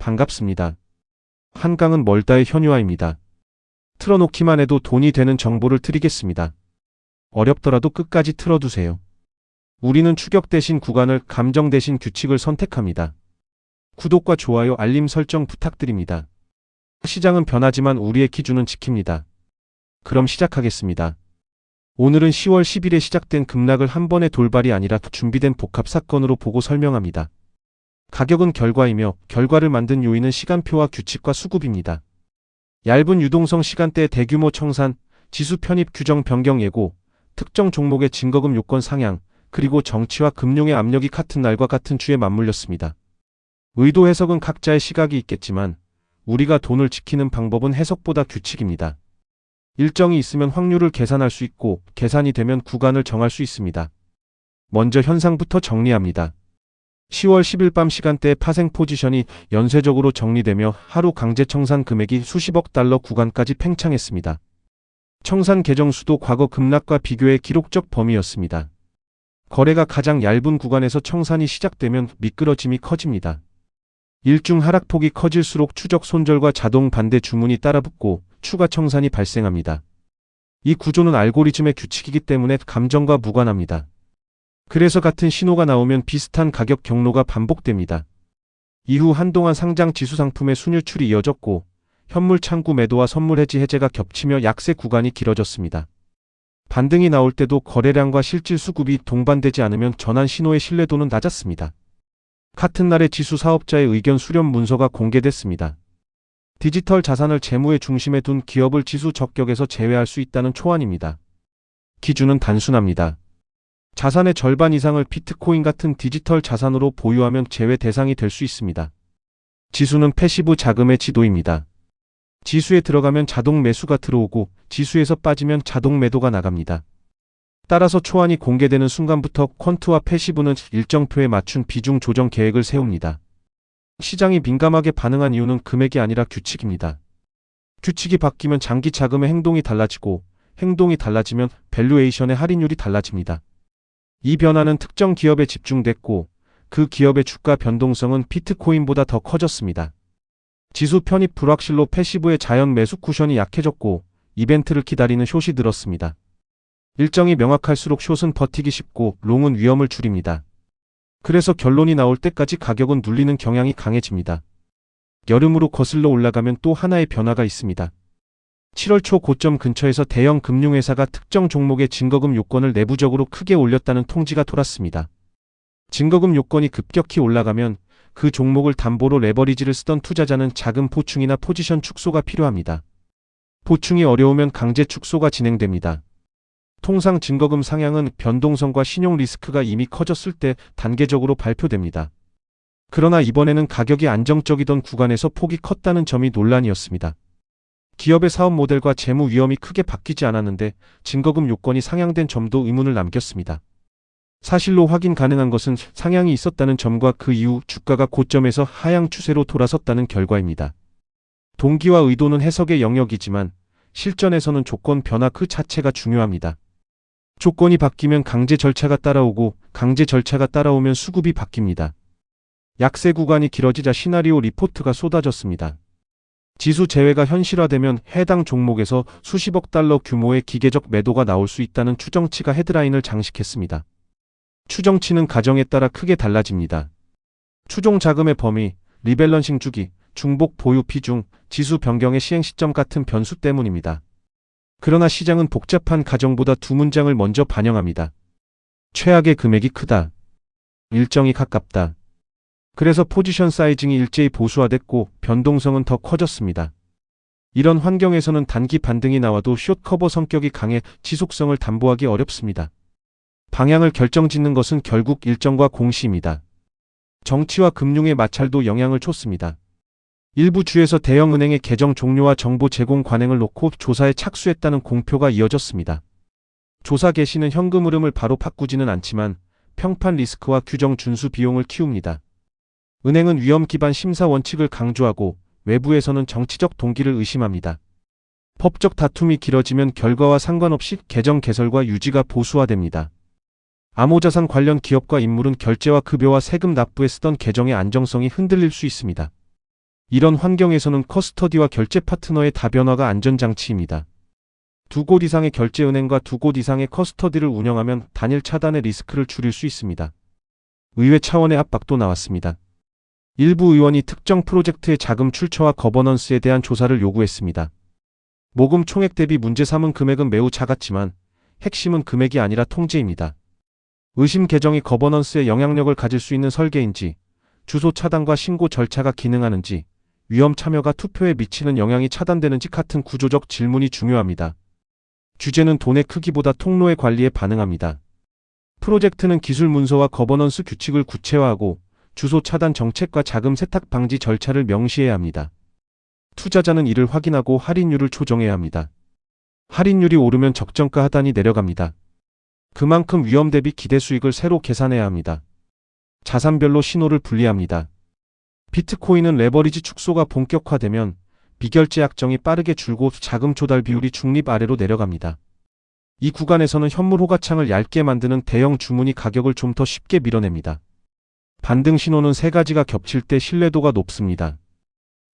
반갑습니다. 한강은 멀다의 현유아입니다. 틀어놓기만 해도 돈이 되는 정보를 드리겠습니다. 어렵더라도 끝까지 틀어두세요. 우리는 추격 대신 구간을 감정 대신 규칙을 선택합니다. 구독과 좋아요 알림 설정 부탁드립니다. 시장은 변하지만 우리의 기준은 지킵니다. 그럼 시작하겠습니다. 오늘은 10월 10일에 시작된 급락을 한 번의 돌발이 아니라 준비된 복합 사건으로 보고 설명합니다. 가격은 결과이며 결과를 만든 요인은 시간표와 규칙과 수급입니다. 얇은 유동성 시간대 대규모 청산, 지수 편입 규정 변경 예고, 특정 종목의 증거금 요건 상향, 그리고 정치와 금융의 압력이 같은 날과 같은 주에 맞물렸습니다. 의도 해석은 각자의 시각이 있겠지만 우리가 돈을 지키는 방법은 해석보다 규칙입니다. 일정이 있으면 확률을 계산할 수 있고 계산이 되면 구간을 정할 수 있습니다. 먼저 현상부터 정리합니다. 10월 10일 밤 시간대에 파생 포지션이 연쇄적으로 정리되며 하루 강제 청산 금액이 수십억 달러 구간까지 팽창했습니다. 청산 계정 수도 과거 급락과 비교해 기록적 범위였습니다. 거래가 가장 얇은 구간에서 청산이 시작되면 미끄러짐이 커집니다. 일중 하락폭이 커질수록 추적 손절과 자동 반대 주문이 따라붙고 추가 청산이 발생합니다. 이 구조는 알고리즘의 규칙이기 때문에 감정과 무관합니다. 그래서 같은 신호가 나오면 비슷한 가격 경로가 반복됩니다. 이후 한동안 상장 지수 상품의 순유출이 이어졌고 현물 창구 매도와 선물 해지 해제가 겹치며 약세 구간이 길어졌습니다. 반등이 나올 때도 거래량과 실질 수급이 동반되지 않으면 전환 신호의 신뢰도는 낮았습니다. 같은 날에 지수 사업자의 의견 수렴 문서가 공개됐습니다. 디지털 자산을 재무의 중심에 둔 기업을 지수 적격에서 제외할 수 있다는 초안입니다. 기준은 단순합니다. 자산의 절반 이상을 비트코인 같은 디지털 자산으로 보유하면 제외 대상이 될 수 있습니다. 지수는 패시브 자금의 지도입니다. 지수에 들어가면 자동 매수가 들어오고 지수에서 빠지면 자동 매도가 나갑니다. 따라서 초안이 공개되는 순간부터 퀀트와 패시브는 일정표에 맞춘 비중 조정 계획을 세웁니다. 시장이 민감하게 반응한 이유는 금액이 아니라 규칙입니다. 규칙이 바뀌면 장기 자금의 행동이 달라지고 행동이 달라지면 밸류에이션의 할인율이 달라집니다. 이 변화는 특정 기업에 집중됐고 그 기업의 주가 변동성은 비트코인보다 더 커졌습니다. 지수 편입 불확실로 패시브의 자연 매수 쿠션이 약해졌고 이벤트를 기다리는 숏이 늘었습니다. 일정이 명확할수록 숏은 버티기 쉽고 롱은 위험을 줄입니다. 그래서 결론이 나올 때까지 가격은 눌리는 경향이 강해집니다. 여름으로 거슬러 올라가면 또 하나의 변화가 있습니다. 7월 초 고점 근처에서 대형 금융회사가 특정 종목의 증거금 요건을 내부적으로 크게 올렸다는 통지가 돌았습니다. 증거금 요건이 급격히 올라가면 그 종목을 담보로 레버리지를 쓰던 투자자는 자금 보충이나 포지션 축소가 필요합니다. 보충이 어려우면 강제 축소가 진행됩니다. 통상 증거금 상향은 변동성과 신용 리스크가 이미 커졌을 때 단계적으로 발표됩니다. 그러나 이번에는 가격이 안정적이던 구간에서 폭이 컸다는 점이 논란이었습니다. 기업의 사업 모델과 재무 위험이 크게 바뀌지 않았는데 증거금 요건이 상향된 점도 의문을 남겼습니다. 사실로 확인 가능한 것은 상향이 있었다는 점과 그 이후 주가가 고점에서 하향 추세로 돌아섰다는 결과입니다. 동기와 의도는 해석의 영역이지만 실전에서는 조건 변화 그 자체가 중요합니다. 조건이 바뀌면 강제 절차가 따라오고 강제 절차가 따라오면 수급이 바뀝니다. 약세 구간이 길어지자 시나리오 리포트가 쏟아졌습니다. 지수 제외가 현실화되면 해당 종목에서 수십억 달러 규모의 기계적 매도가 나올 수 있다는 추정치가 헤드라인을 장식했습니다. 추정치는 가정에 따라 크게 달라집니다. 추종 자금의 범위, 리밸런싱 주기, 중복 보유 비중, 지수 변경의 시행 시점 같은 변수 때문입니다. 그러나 시장은 복잡한 가정보다 두 문장을 먼저 반영합니다. 최악의 금액이 크다. 일정이 가깝다. 그래서 포지션 사이징이 일제히 보수화됐고 변동성은 더 커졌습니다. 이런 환경에서는 단기 반등이 나와도 숏 커버 성격이 강해 지속성을 담보하기 어렵습니다. 방향을 결정짓는 것은 결국 일정과 공시입니다. 정치와 금융의 마찰도 영향을 줬습니다. 일부 주에서 대형은행의 계정 종료와 정보 제공 관행을 놓고 조사에 착수했다는 공표가 이어졌습니다. 조사 개시는 현금 흐름을 바로 바꾸지는 않지만 평판 리스크와 규정 준수 비용을 키웁니다. 은행은 위험 기반 심사 원칙을 강조하고 외부에서는 정치적 동기를 의심합니다. 법적 다툼이 길어지면 결과와 상관없이 계정 개설과 유지가 보수화됩니다. 암호자산 관련 기업과 인물은 결제와 급여와 세금 납부에 쓰던 계정의 안정성이 흔들릴 수 있습니다. 이런 환경에서는 커스터디와 결제 파트너의 다변화가 안전장치입니다. 두 곳 이상의 결제은행과 두 곳 이상의 커스터디를 운영하면 단일 차단의 리스크를 줄일 수 있습니다. 의회 차원의 압박도 나왔습니다. 일부 의원이 특정 프로젝트의 자금 출처와 거버넌스에 대한 조사를 요구했습니다. 모금 총액 대비 문제 삼은 금액은 매우 작았지만 핵심은 금액이 아니라 통제입니다. 의심 계정이 거버넌스에 영향력을 가질 수 있는 설계인지, 주소 차단과 신고 절차가 기능하는지, 위험 참여가 투표에 미치는 영향이 차단되는지 같은 구조적 질문이 중요합니다. 규제는 돈의 크기보다 통로의 관리에 반응합니다. 프로젝트는 기술 문서와 거버넌스 규칙을 구체화하고 주소 차단 정책과 자금 세탁 방지 절차를 명시해야 합니다. 투자자는 이를 확인하고 할인율을 조정해야 합니다. 할인율이 오르면 적정가 하단이 내려갑니다. 그만큼 위험 대비 기대 수익을 새로 계산해야 합니다. 자산별로 신호를 분리합니다. 비트코인은 레버리지 축소가 본격화되면 비결제 약정이 빠르게 줄고 자금 조달 비율이 중립 아래로 내려갑니다. 이 구간에서는 현물 호가창을 얇게 만드는 대형 주문이 가격을 좀 더 쉽게 밀어냅니다. 반등 신호는 세 가지가 겹칠 때 신뢰도가 높습니다.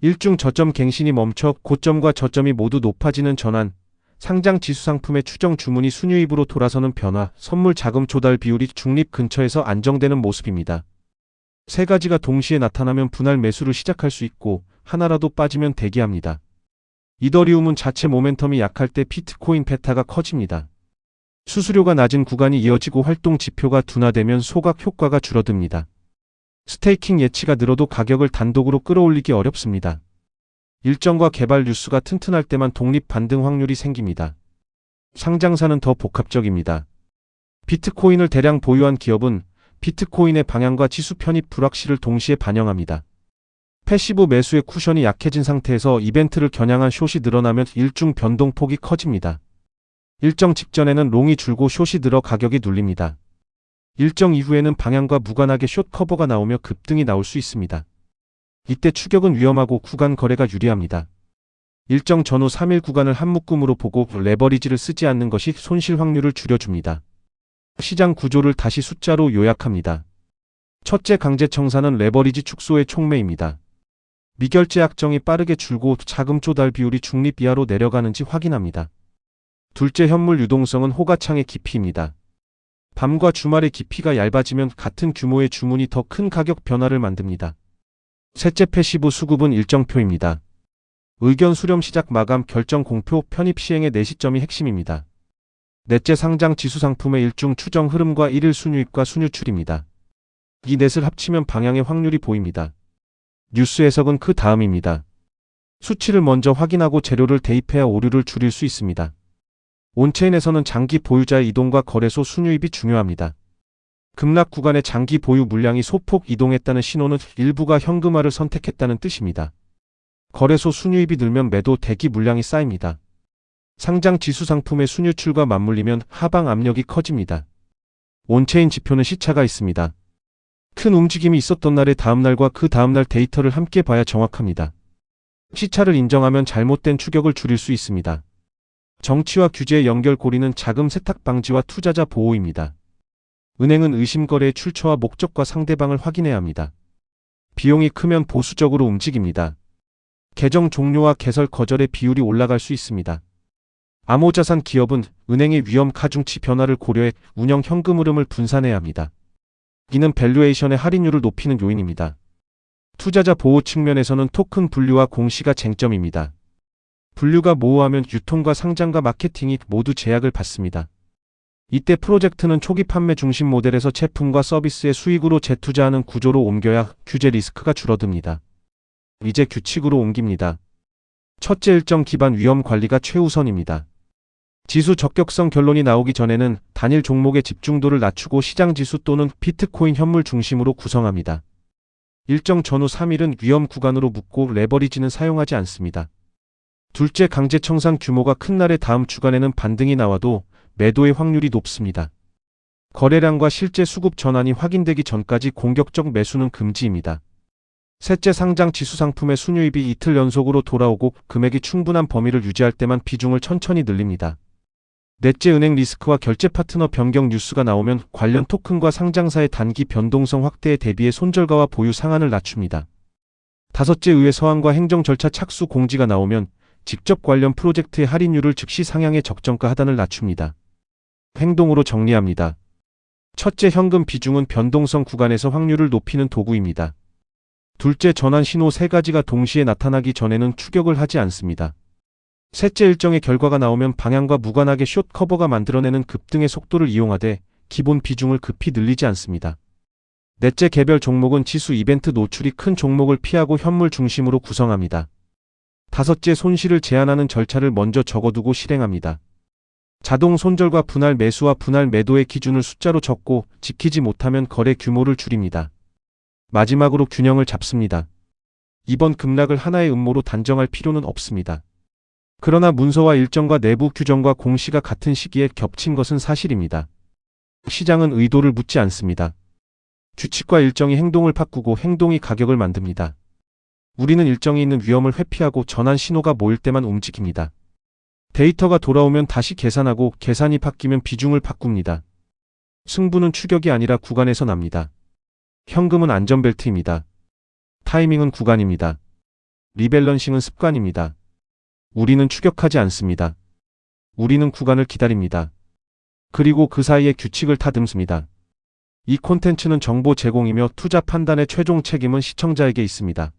일중 저점 갱신이 멈춰 고점과 저점이 모두 높아지는 전환, 상장 지수 상품의 추정 주문이 순유입으로 돌아서는 변화, 선물 자금 조달 비율이 중립 근처에서 안정되는 모습입니다. 세 가지가 동시에 나타나면 분할 매수를 시작할 수 있고 하나라도 빠지면 대기합니다. 이더리움은 자체 모멘텀이 약할 때 비트코인 베타가 커집니다. 수수료가 낮은 구간이 이어지고 활동 지표가 둔화되면 소각 효과가 줄어듭니다. 스테이킹 예치가 늘어도 가격을 단독으로 끌어올리기 어렵습니다. 일정과 개발 뉴스가 튼튼할 때만 독립 반등 확률이 생깁니다. 상장사는 더 복합적입니다. 비트코인을 대량 보유한 기업은 비트코인의 방향과 지수 편입 불확실을 동시에 반영합니다. 패시브 매수의 쿠션이 약해진 상태에서 이벤트를 겨냥한 숏이 늘어나면 일중 변동폭이 커집니다. 일정 직전에는 롱이 줄고 숏이 늘어 가격이 눌립니다. 일정 이후에는 방향과 무관하게 숏 커버가 나오며 급등이 나올 수 있습니다. 이때 추격은 위험하고 구간 거래가 유리합니다. 일정 전후 3일 구간을 한 묶음으로 보고 레버리지를 쓰지 않는 것이 손실 확률을 줄여줍니다. 시장 구조를 다시 숫자로 요약합니다. 첫째 강제 청산은 레버리지 축소의 촉매입니다. 미결제 약정이 빠르게 줄고 자금 조달 비율이 중립 이하로 내려가는지 확인합니다. 둘째 현물 유동성은 호가창의 깊이입니다. 밤과 주말의 깊이가 얇아지면 같은 규모의 주문이 더 큰 가격 변화를 만듭니다. 셋째 패시브 수급은 일정표입니다. 의견 수렴 시작 마감 결정 공표 편입 시행의 네 시점이 핵심입니다. 넷째 상장 지수 상품의 일중 추정 흐름과 일일 순유입과 순유출입니다. 이 넷을 합치면 방향의 확률이 보입니다. 뉴스 해석은 그 다음입니다. 수치를 먼저 확인하고 재료를 대입해야 오류를 줄일 수 있습니다. 온체인에서는 장기 보유자의 이동과 거래소 순유입이 중요합니다. 급락 구간의 장기 보유 물량이 소폭 이동했다는 신호는 일부가 현금화를 선택했다는 뜻입니다. 거래소 순유입이 늘면 매도 대기 물량이 쌓입니다. 상장 지수 상품의 순유출과 맞물리면 하방 압력이 커집니다. 온체인 지표는 시차가 있습니다. 큰 움직임이 있었던 날의 다음날과 그 다음날 데이터를 함께 봐야 정확합니다. 시차를 인정하면 잘못된 추격을 줄일 수 있습니다. 정치와 규제의 연결고리는 자금 세탁 방지와 투자자 보호입니다. 은행은 의심거래의 출처와 목적과 상대방을 확인해야 합니다. 비용이 크면 보수적으로 움직입니다. 계정 종료와 개설 거절의 비율이 올라갈 수 있습니다. 암호자산 기업은 은행의 위험 가중치 변화를 고려해 운영 현금 흐름을 분산해야 합니다. 이는 밸류에이션의 할인율을 높이는 요인입니다. 투자자 보호 측면에서는 토큰 분류와 공시가 쟁점입니다. 분류가 모호하면 유통과 상장과 마케팅이 모두 제약을 받습니다. 이때 프로젝트는 초기 판매 중심 모델에서 제품과 서비스의 수익으로 재투자하는 구조로 옮겨야 규제 리스크가 줄어듭니다. 이제 규칙으로 옮깁니다. 첫째 일정 기반 위험 관리가 최우선입니다. 지수 적격성 결론이 나오기 전에는 단일 종목의 집중도를 낮추고 시장 지수 또는 비트코인 현물 중심으로 구성합니다. 일정 전후 3일은 위험 구간으로 묶고 레버리지는 사용하지 않습니다. 둘째 강제 청산 규모가 큰 날의 다음 주간에는 반등이 나와도 매도의 확률이 높습니다. 거래량과 실제 수급 전환이 확인되기 전까지 공격적 매수는 금지입니다. 셋째 상장 지수 상품의 순유입이 이틀 연속으로 돌아오고 금액이 충분한 범위를 유지할 때만 비중을 천천히 늘립니다. 넷째 은행 리스크와 결제 파트너 변경 뉴스가 나오면 관련 토큰과 상장사의 단기 변동성 확대에 대비해 손절가와 보유 상한을 낮춥니다. 다섯째 의회 서한과 행정 절차 착수 공지가 나오면 직접 관련 프로젝트의 할인율을 즉시 상향해 적정가 하단을 낮춥니다. 행동으로 정리합니다. 첫째 현금 비중은 변동성 구간에서 확률을 높이는 도구입니다. 둘째 전환 신호 세 가지가 동시에 나타나기 전에는 추격을 하지 않습니다. 셋째 일정의 결과가 나오면 방향과 무관하게 숏 커버가 만들어내는 급등의 속도를 이용하되 기본 비중을 급히 늘리지 않습니다. 넷째 개별 종목은 지수 이벤트 노출이 큰 종목을 피하고 현물 중심으로 구성합니다. 다섯째 손실을 제한하는 절차를 먼저 적어두고 실행합니다. 자동 손절과 분할 매수와 분할 매도의 기준을 숫자로 적고 지키지 못하면 거래 규모를 줄입니다. 마지막으로 균형을 잡습니다. 이번 급락을 하나의 음모로 단정할 필요는 없습니다. 그러나 문서와 일정과 내부 규정과 공시가 같은 시기에 겹친 것은 사실입니다. 시장은 의도를 묻지 않습니다. 규칙과 일정이 행동을 바꾸고 행동이 가격을 만듭니다. 우리는 일정이 있는 위험을 회피하고 전환 신호가 모일 때만 움직입니다. 데이터가 돌아오면 다시 계산하고 계산이 바뀌면 비중을 바꿉니다. 승부는 추격이 아니라 구간에서 납니다. 현금은 안전벨트입니다. 타이밍은 구간입니다. 리밸런싱은 습관입니다. 우리는 추격하지 않습니다. 우리는 구간을 기다립니다. 그리고 그 사이에 규칙을 타듬습니다. 이 콘텐츠는 정보 제공이며 투자 판단의 최종 책임은 시청자에게 있습니다.